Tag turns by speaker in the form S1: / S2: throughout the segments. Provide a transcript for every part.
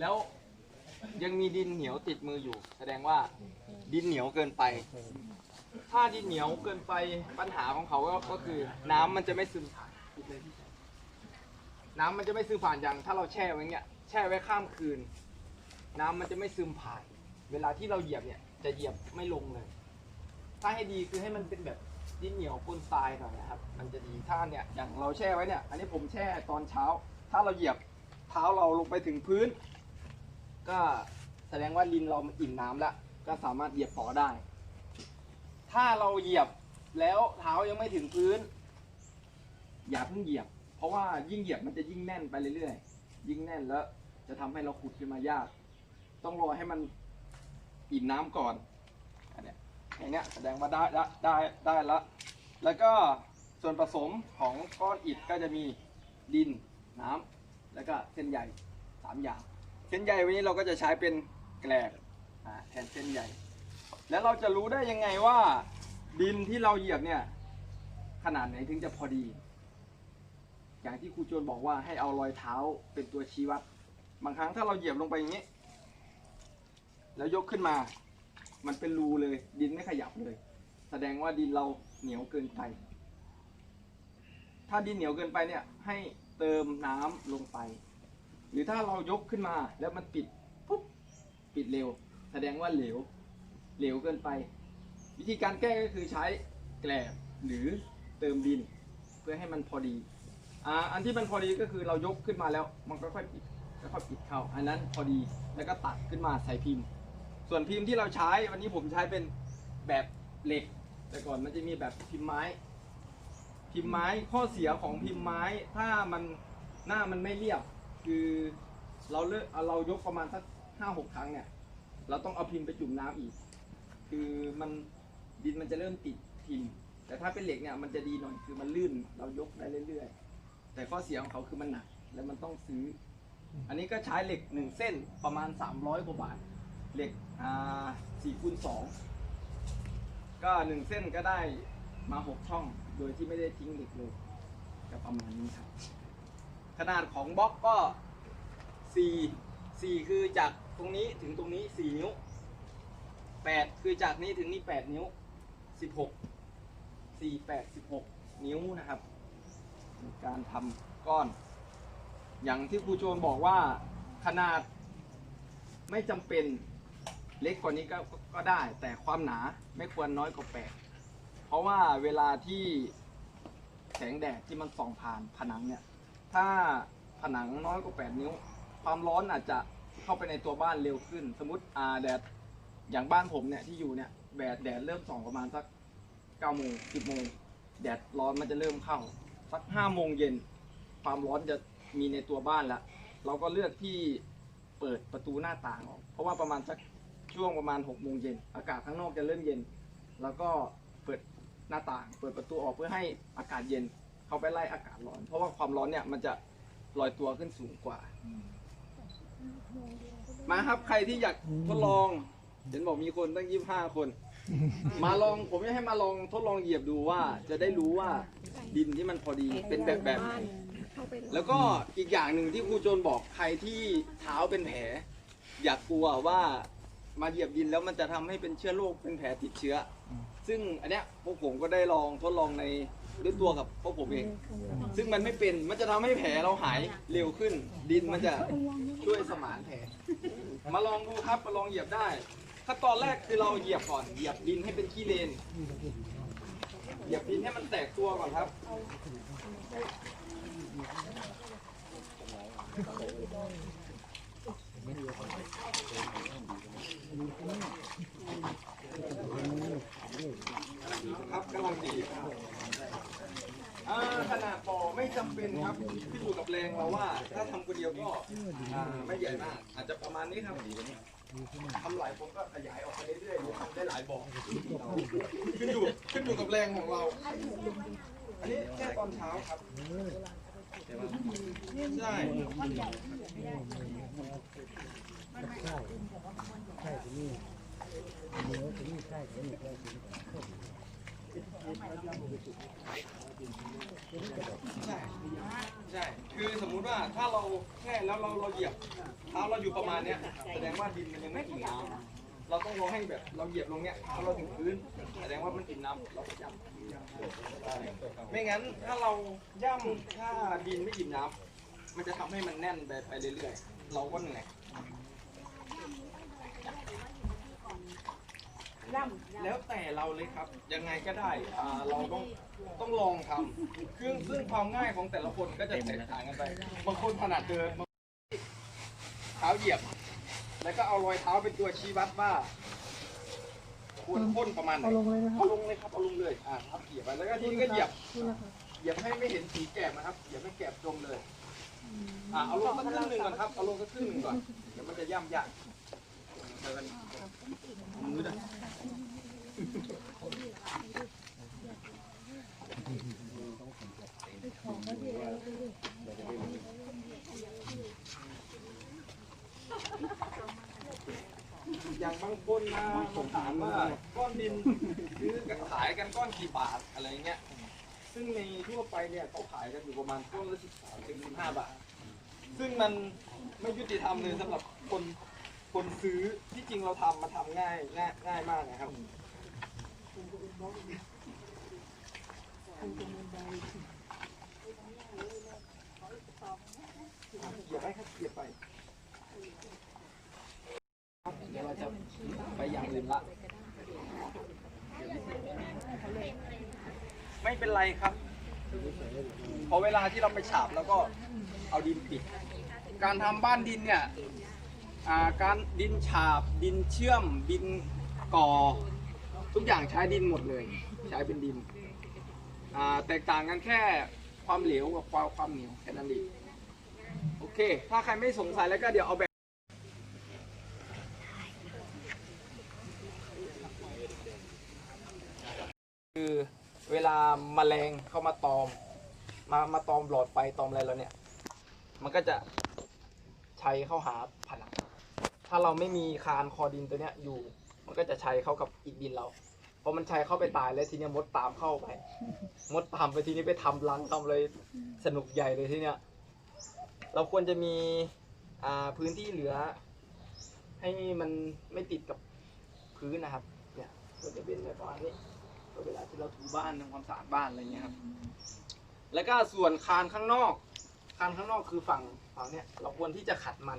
S1: แล้วยังมีดินเหนียวติดมืออยู่ แสดงว่าดินเหนียวเกินไป ถ้าดินเหนียวเกินไปปัญหาของเขาก็ก็คือ น้ำมันจะไม่ซึมผ่านน้ำมันจะไม่ซึมผ่านอย่าง ถ้าเราแช่ไว้เงี้ยแช่ไว้ข้ามคืน น้ำมันจะไม่ซึมผ่าน เวลาที่เราเหยียบเนี่ย จะเหยียบไม่ลงเลย ถ้าให้ดีคือให้มันเป็นแบบดินเหนียวปนทรายหน่อยนะครับ มันจะดีถ้าเนี่ยอย่างเราแช่ไว้เนี่ย อันนี้ผมแช่ตอนเช้า ถ้าเราเหยียบเท้าเราลงไปถึงพื้น ก็แสดงว่าดินเราอิ่มน้ำแล้ว ก็สามารถเหยียบต่อได้ ถ้าเราเหยียบแล้วเท้ายังไม่ถึงพื้น อย่าเพิ่งเหยียบ เพราะว่ายิ่งเหยียบมันจะยิ่งแน่นไปเรื่อยๆ ยิ่งแน่นแล้ว จะทำให้เราขุดขึ้นมายาก ต้องรอให้มันอิ่มน้ำก่อนอันเนี้ยอย่างเนี้ยแสดงว่าได้ได้ได้ได้ล้วแล้วก็ส่วนผสมของก้อนอิฐก็จะมีดินน้ำแล้วก็เส้นใยสามอย่าง เส้นใยวันนี้เราก็จะใช้เป็นแกลบแทนเส้นใยแล้วเราจะรู้ได้ยังไงว่า ดินที่เราเหยียบเนี่ย ขนาดไหนถึงจะพอดี อย่างที่ครูโจนบอกว่าให้เอารอยเท้าเป็นตัวชี้วัด บางครั้งถ้าเราเหยียบลงไปอย่างนี้ แล้วยกขึ้นมา มันเป็นรูเลย ดินไม่ขยับเลย แสดงว่าดินเราเหนียวเกินไป ถ้าดินเหนียวเกินไปเนี่ย ให้เติมน้ำลงไป รือถ้าเรายกขึ้นมาแล้วมันปิดปุ๊บปิดเร็ว แสดงว่าเหลวเหลวเกินไป วิธีการแก้ก็คือใช้แกลบหรือเติมดิน เพื่อให้มันพอดีอ่าอันที่มันพอดีก็คือเรายกขึ้นมาแล้วมันก็ค่อยปิดค่อยปิดเข้า อันนั้นพอดีแล้วก็ตัดขึ้นมาใส่พิมพ์ ส่วนพิมพ์ที่เราใช้วันนี้ผมใช้เป็นแบบเหล็ก แต่ก่อนมันจะมีแบบพิมพ์ไม้ พิมพ์ไม้ข้อเสียของพิมพ์ไม้ ถ้ามันหน้ามันไม่เรียบ คือเราเลือกเอาเรายกประมาณสักห้าหกครั้งเนี่ย เราต้องเอาพิมพ์ไปจุ่มน้ำอีก คือมันดินมันจะเริ่มติดพิมพ์ แต่ถ้าเป็นเหล็กเนี่ยมันจะดีหน่อยคือมันลื่นเรายกได้เรื่อยๆ แต่ข้อเสียของเขาคือมันหนักแล้วมันต้องซื้อ อันนี้ก็ใช้เหล็กหนึ่งเส้นประมาณ 300กว่าบาท เหล็กอ่าสี่คูณสองก็หนึ่งเส้นก็ได้มาหกช่อง โดยที่ไม่ได้ทิ้งเหล็กเลยก็ประมาณนี้ครับ ขนาดของบล็อกก็สี่สี่คือจากตรงนี้ถึงตรงนี้สี่นิ้วแปดคือจากนี้ถึงนี้แปดนิ้วสิบหกสี่แปดสิบหกนิ้วนะครับ การทำก้อน อย่างที่ครูโจนบอกว่าขนาดไม่จำเป็นเล็กกว่านี้ก็ก็ก็ได้ แต่ความหนาไม่ควรน้อยกว่าแปดเพราะว่าเวลาที่แสงแดดที่มันส่องผ่านผนังเนี่ย ถ้าผนังน้อยกว่า 8 นิ้ว ความร้อนอาจจะเข้าไปในตัวบ้านเร็วขึ้น สมมติอ่าแดดอย่างบ้านผมเนี่ยที่อยู่เนี่ยแดดแดดเริ่มส่องประมาณสัก9โมง10โมงแดดร้อนมันจะเริ่มเข้าสัก5โมงเย็นความร้อนจะมีในตัวบ้านล้วเราก็เลือกที่เปิดประตูหน้าต่างออก เพราะว่าประมาณสักช่วงประมาณ6โมงเย็นอากาศข้างนอกจะเริ่มเย็น แล้วก็เปิดหน้าต่าง เปิดประตูออกเพื่อให้อากาศเย็น เข้าไปไล่อากาศร้อน เพราะว่าความร้อนเนี่ยมันจะลอยตัวขึ้นสูงกว่า มาครับใครที่อยากทดลองเห็นบอกมีคนตั้งยี่ห้าคน มาลองผมจะให้มาลองทดลองเหยียบดูว่า จะได้รู้ว่าดินที่มันพอดีเป็นแบบแบบไหนแล้วก็อีกอย่างหนึ่งที่ครูโจนบอกใครที่เท้าเป็นแผลอย่ากลัวว่ามาเหยียบดินแล้วมันจะทำให้เป็นเชื้อโรคเป็นแผลติดเชื้ออซึ่งอันเนี้ยพวกผมก็ได้ลองทดลองใน ด้วยตัวกับพวกผมเอง ซึ่งมันไม่เป็น มันจะทำให้แผลเราหายเร็วขึ้น ดินมันจะช่วยสมานแผล มาลองดูครับ มาลองเหยียบได้ ขั้นตอนแรกคือเราเหยียบก่อน เหยียบดินให้เป็นขี้เลน เหยียบดินให้มันแตกตัวก่อนครับ ครับกำลังดีครับอ่าขนาดบ่อไม่จำเป็นครับขึ้นอยู่กับแรงเราว่า ถ้าทำคนเดียวก็อ่าไม่ใหญ่มาก อาจจะประมาณนี้ครับทำหลายผมก็ขยายออกไปเรื่อยๆหรือทำได้หลายบ่อขึ้นอยู่ขึ้นอยู่กับแรงของเรา อันนี้แค่ตอนเช้าครับใช่
S2: ใช่ที่นี่เหนียวที่นี่ใช่ที่นี่ใช่ที่นี่
S1: ใช่ใช่ คือสมมุติว่าถ้าเราแช่แล้วเราเราเหยียบเท้าเราอยู่ประมาณเนี้ยแสดงว่าดินมันยังไม่อิ่มน้ำเราต้องรอให้แบบเราเหยียบลงเนี้ยพอเราถึงพื้น แสดงว่ามันอิ่มน้ำเราก็ย่ำไม่งั้นถ้าเราย่ำถ้าดินไม่อิ่มน้ำมันจะทำให้มันแน่นไปไปเรื่อยๆ เราก็เหนื่อย แล้วแต่เราเลยครับ ยังไงก็ได้อ่าเราต้องต้องลองทำซึ่งซึ่งความง่ายของแต่ละคนก็จะแตกต่างกันไปบางคนถนัดเดินบางคนเท้าเหยียบ แล้วก็เอารอยเท้าเป็นตัวชี้วัดว่าควรพ่นประมาณไหน
S2: เอาลงเลยนะครับ
S1: เอาลงเลยครับเอาลงเลยอ่าทับเหยียบไปแล้วก็ทีนี้ก็เหยียบ
S2: นี่นะครับ
S1: เหยียบให้ไม่เห็นสีแกบนะครับ เหยียบให้แกบตรงเลย อ่าเอาลงสักครึ่งหนึ่งก่อนครับ เอาลงสักครึ่งหนึ่งก่อน เดี๋ยวมันจะย่ำยากเดินมื อย่างบางคนมาผมถามว่าก้อนดินซื้อกันขายกันก้อนกี่บาทอะไรเงี้ย ซึ่งในทั่วไปเนี่ยเขาขายกันอยู่ประมาณต้นละสิบสามถึงสิบห้าบาท ซึ่งมันไม่ยุติธรรมเลยสำหรับคน คนซื้อที่จริงเราทำมาทำง่ายง่ายง่ายมากนะครับเหยียบไปครับเหยียบไปเดี๋ยวเราจะไปอย่างอื่นละไม่เป็นไรครับพอเวลาที่เราไปฉาบแล้วก็เอาดินปิด การทำบ้านดินเนี่ย อ่าการดินฉาบดินเชื่อมดินก่อ ทุกอย่างใช้ดินหมดเลย ใช้เป็นดินอ่าแตกต่างกันแค่ความเหลวกับความความเหนียวแค่นั้นเองโอเค ถ้าใครไม่สงสัยแล้วก็เดี๋ยวเอาแบบ คือเวลาแมลงเข้ามาตอม มามาตอมหลอดไฟตอมอะไรแล้วเนี่ย มันก็จะใช้เข้าหาผนัง ถ้าเราไม่มีคานคอดินตัวเนี้ยอยู่ มันก็จะใช้เข้ากับอิฐดินเราพอมันใช้เข้าไปตายแล้วทีเนี้ยมดตามเข้าไป มดตามไปทีนี้ไปทำรังทำเลยสนุกใหญ่เลยทีเนี้ยเราควรจะมีอ่าพื้นที่เหลือ ให้มันไม่ติดกับพื้นนะครับ เนี่ยควรจะเป็นแบบประมาณนี้เวลาที่เราถูบ้านทำความสะอาดบ้านอะไรเงี้ยครับ แล้วก็ส่วนคานข้างนอก คานข้างนอกคือฝั่งฝั่งเนี้ยเราควรที่จะขัดมัน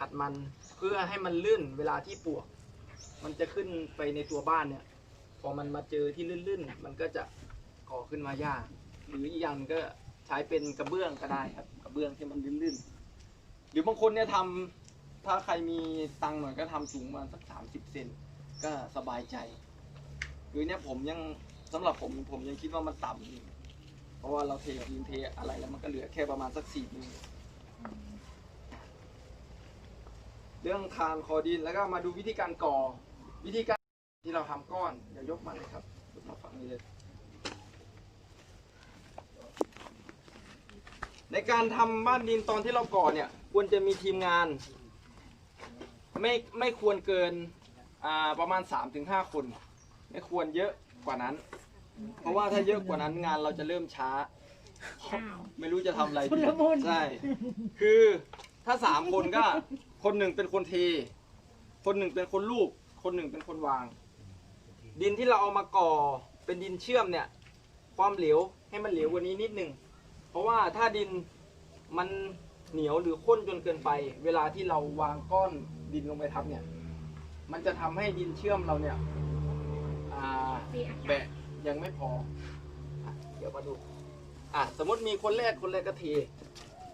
S1: ขัดมันเพื่อให้มันลื่นเวลาที่ปลวก มันจะขึ้นไปในตัวบ้านเนี่ย พอมันมาเจอที่ลื่นๆ มันก็จะก่อขึ้นมายาก หรืออีกอย่างหนึ่งก็ใช้เป็นกระเบื้องก็ได้ครับ กระเบื้องที่มันลื่นๆ หรือบางคนเนี่ยทำถ้าใครมีตังค์หน่อยก็ทำสูงมาสักสามสิบเซนก็สบายใจคือเนี่ยผมยังสำหรับผมผมยังคิดว่ามันต่ำเพราะว่าเราเทดินเทอะไรแล้วมันก็เหลือแค่ประมาณสักสี่นิ้ว เรื่องคานคอดินแล้วก็มาดูวิธีการก่อ วิธีการที่เราทำก้อนเดี๋ยวยกมาเลยครับยกมาฝั่งนี้เลยในการทำบ้านดินตอนที่เราก่อเนี่ยควรจะมีทีมงาน ไม่ไม่ควรเกินอ่าประมาณ 3-5 คน ไม่ควรเยอะกว่านั้น เพราะว่าถ้าเยอะกว่านั้นงานเราจะเริ่มช้า ไม่รู้จะทำอะไรดีใช่ คือ ถ้าสามคนก็คนหนึ่งเป็นคนเท คนหนึ่งเป็นคนลูบคนหนึ่งเป็นคนวาง ดินที่เราเอามาก่อเป็นดินเชื่อมเนี่ย ความเหลวให้มันเหลวกว่านี้นิดหนึ่งเพราะว่าถ้าดินมันเหนียวหรือข้นจนเกินไป เวลาที่เราวางก้อนดินลงไปทับเนี่ย มันจะทำให้ดินเชื่อมเราเนี่ยอ่าแบะยังไม่พออเดี๋ยวมาดู อะสมมติมีคนแรกคนแรกก็เท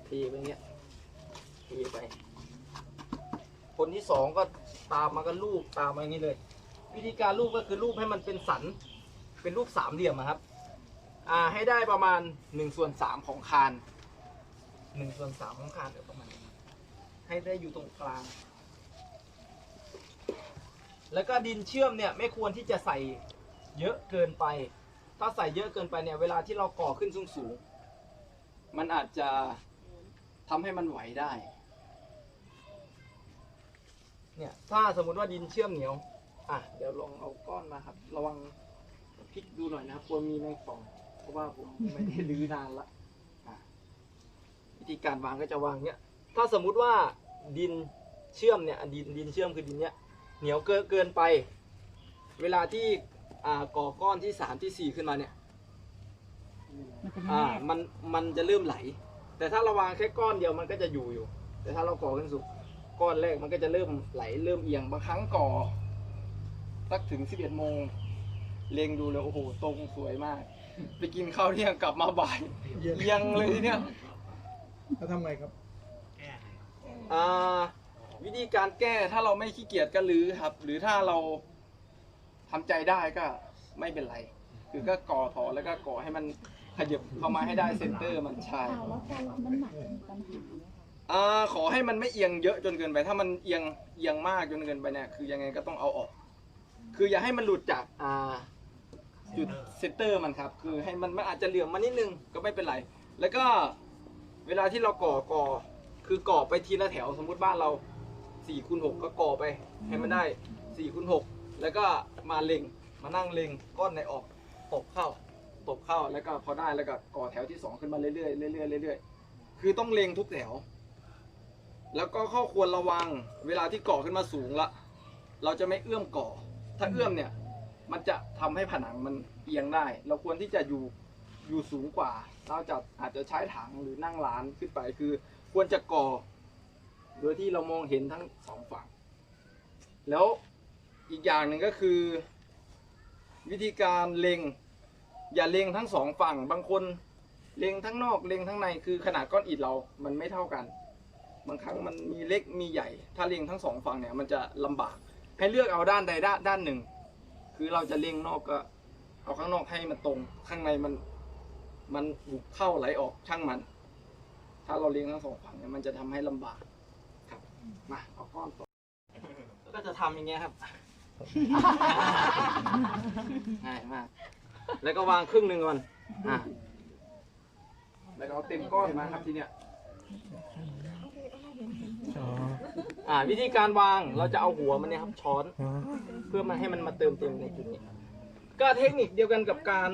S1: เทไปเงี้ย เทไป คนที่สองก็ตามมาก็ลูบตามมาอย่างนี้เลย วิธีการลูบก็คือลูบให้มันเป็นสัน เป็นรูปสามเหลี่ยมอะครับ อ่าให้ได้ประมาณหนึ่งส่วนสามของคานหนึ่งส่วนสามของคานเดี๋ยวประมาณนี้ให้ได้อยู่ตรงกลาง แล้วก็ดินเชื่อมเนี่ยไม่ควรที่จะใส่เยอะเกินไป ถ้าใส่เยอะเกินไปเนี่ยเวลาที่เราก่อขึ้นสูงสูงมันอาจจะทำให้มันไหวได้ เนี่ยถ้าสมมุติว่าดินเชื่อมเหนียว อะเดี๋ยวลองเอาก้อนมาครับ ระวังพลิกดูหน่อยนะครับกลัวมีแมงป่อง เพราะว่าผมไม่ได้รื้อนานละอะวิธีการวางก็จะวางเนี้ยถ้าสมมุติว่าดินเชื่อมเนี่ยดินดินเชื่อมคือดินเนี้ยเหนียวเกินเกินไป เวลาที่อ่าก่อก้อนที่สามที่สี่ขึ้นมาเนี่ย
S2: มันจะไม่
S1: อ่า
S2: แน่
S1: มันมันจะเริ่มไหล แต่ถ้าเราวางแค่ก้อนเดียวมันก็จะอยู่อยู่ แต่ถ้าเราก่อขึ้นสูง ก้อนแรกมันก็จะเริ่มไหลเริ่มเอียงบางครั้งก่อสักถึงสิบเอ็ดโมงเล็งดูแล้วโอ้โหตรงสวยมาก ไปกินข้าวเที่ยงกลับมาบ่ายเอียงเลยทีเนี่ย
S3: แล้วทำไงครับ
S1: อ่าวิธีการแก้ถ้าเราไม่ขี้เกียจก็รื้อครับ หรือถ้าเราทำใจได้ก็ไม่เป็นไร คือก็ก่อถอนแล้วก็ก่อให้มันขยับเข้ามาให้ได้เซนเตอร์มันใช่
S2: ค่ะแล้วการรับน้ำหนักมีปัญหาไหมคะ
S1: อ่าขอให้มันไม่เอียงเยอะจนเกินไป ถ้ามันเอียงเอียงมากจนเกินไปเนี่ยคือยังไงก็ต้องเอาออก คืออย่าให้มันหลุดจากอ่าจุดเซนเตอร์มันครับ คือให้มันมันอาจจะเหลื่อมมานิดนึงก็ไม่เป็นไร แล้วก็เวลาที่เราก่อก่อคือก่อไปทีละแถวสมมุติบ้านเรา4คูณ6ก็ก่อไป ให้มันได้4คูณ6แล้วก็มาเล็งมานั่งเล็งก้อนไหนออกตบเข้าตบเข้าแล้วก็พอได้แล้วก็ก่อแถวที่สองขึ้นมาเรื่อยๆเรื่อยๆเรื่อยๆคือต้องเล็งทุกแถว แล้วก็ข้อควรระวังเวลาที่ก่อขึ้นมาสูงละ เราจะไม่เอื้อมก่อ ถ้าเอื้อมเนี่ย มันจะทำให้ผนังมันเอียงได้ เราควรที่จะอยู่อยู่สูงกว่า เราจะอาจจะใช้ถังหรือนั่งร้านขึ้นไปคือ ควรจะก่อ โดยที่เรามองเห็นทั้งสองฝั่ง แล้วอีกอย่างหนึ่งก็คือ วิธีการเล็ง อย่าเล็งทั้งสองฝั่ง บางคนเล็งทั้งนอกเล็งทั้งในคือขนาดก้อนอิฐเรา มันไม่เท่ากัน บางครั้งมันมีเล็กมีใหญ่ ถ้าเล็งทั้งสองฝั่งเนี่ยมันจะลำบาก ให้เลือกเอาด้านใดด้านด้านหนึ่ง คือเราจะเล็งนอกก็เอาข้างนอกให้มันตรง ข้างในมันมันบุกเข้าไหลออกช่างมัน ถ้าเราเล็งทั้งสองฝั่งเนี่ยมันจะทำให้ลำบากครับมาเอาก้อนต่อแล้วก็จะทำอย่างเงี้ยครับง่ายมาก แล้วก็วางครึ่งหนึ่งก่อนอะแล้วก็เอาเต็มก้อนมาครับทีเนี้ย
S3: อ๋อ
S1: อ่า วิธีการวางเราจะเอาหัวมันเนี่ยครับช้อน เพื่อมาให้มันมาเติมเต็มในจุดนี้ ก็เทคนิคเดียวกันกับการ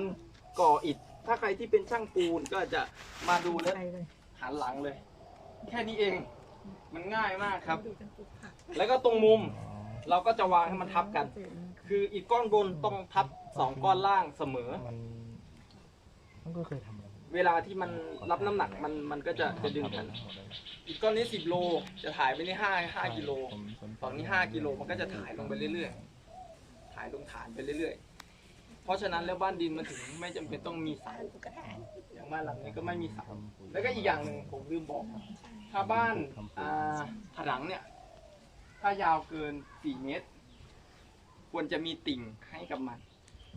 S1: ก่ออิฐ ถ้าใครที่เป็นช่างปูนก็จะมาดูแล้วหันหลังเลย แค่นี้เอง มันง่ายมากครับ แล้วก็ตรงมุมเราก็จะวางให้มันทับกัน คืออิฐก้อนบนต้องทับสองก้อนล่างเสมอ
S3: มันมันก็เคยทำ
S1: เวลาที่มันรับน้ำหนักมันมันก็จะจะดึงกันอีกก้อนนี้สิบโลจะถ่ายไปที่ห้าห้ากิโลฝั่งนี้ห้ากิโลมันก็จะถ่ายลงไปเรื่อยๆถ่ายลงฐานไปเรื่อยๆ เพราะฉะนั้นแล้วบ้านดินมันถึงไม่จำเป็นต้องมีเสาอย่างบ้านหลังนี้ก็ไม่มีเสาแล้วก็อีกอย่างหนึ่งผมลืมบอก ถ้าบ้านอ่าผนังเนี่ย ถ้ายาวเกินสี่เมตร ควรจะมีติ่งให้กับมัน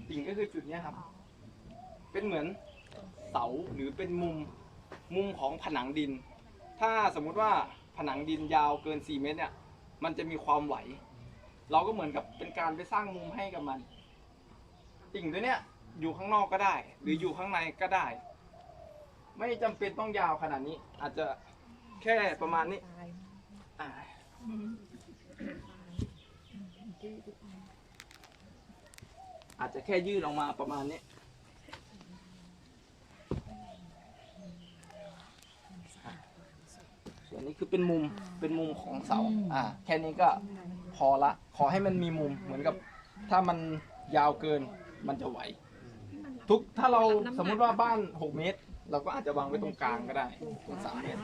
S1: ติ่งก็คือจุดเนี้ยครับ เป็นเหมือน เสาหรือเป็นมุมมุมของผนังดิน ถ้าสมมุติว่าผนังดินยาวเกิน 4 เมตรเนี่ย มันจะมีความไหว เราก็เหมือนกับเป็นการไปสร้างมุมให้กับมันติ่งตัวเนี้ยอยู่ข้างนอกก็ได้ หรืออยู่ข้างในก็ได้ ไม่จำเป็นต้องยาวขนาดนี้ อาจจะแค่ประมาณนี้อ่าอาจจะแค่ยืดออกมาประมาณนี้ ส่ว นนี้คือเป็นมุมเป็นมุมของเสาอ่าแค่นี้ก็พอละ ขอให้มันมีมุมเหมือนกับ ถ้ามันยาวเกินมันจะไหว ทุกถ้าเราสมมุติว่าบ้าน 6 เมตร เราก็อาจจะวางไว้ตรงกลางก็ได้ตรง3เมตร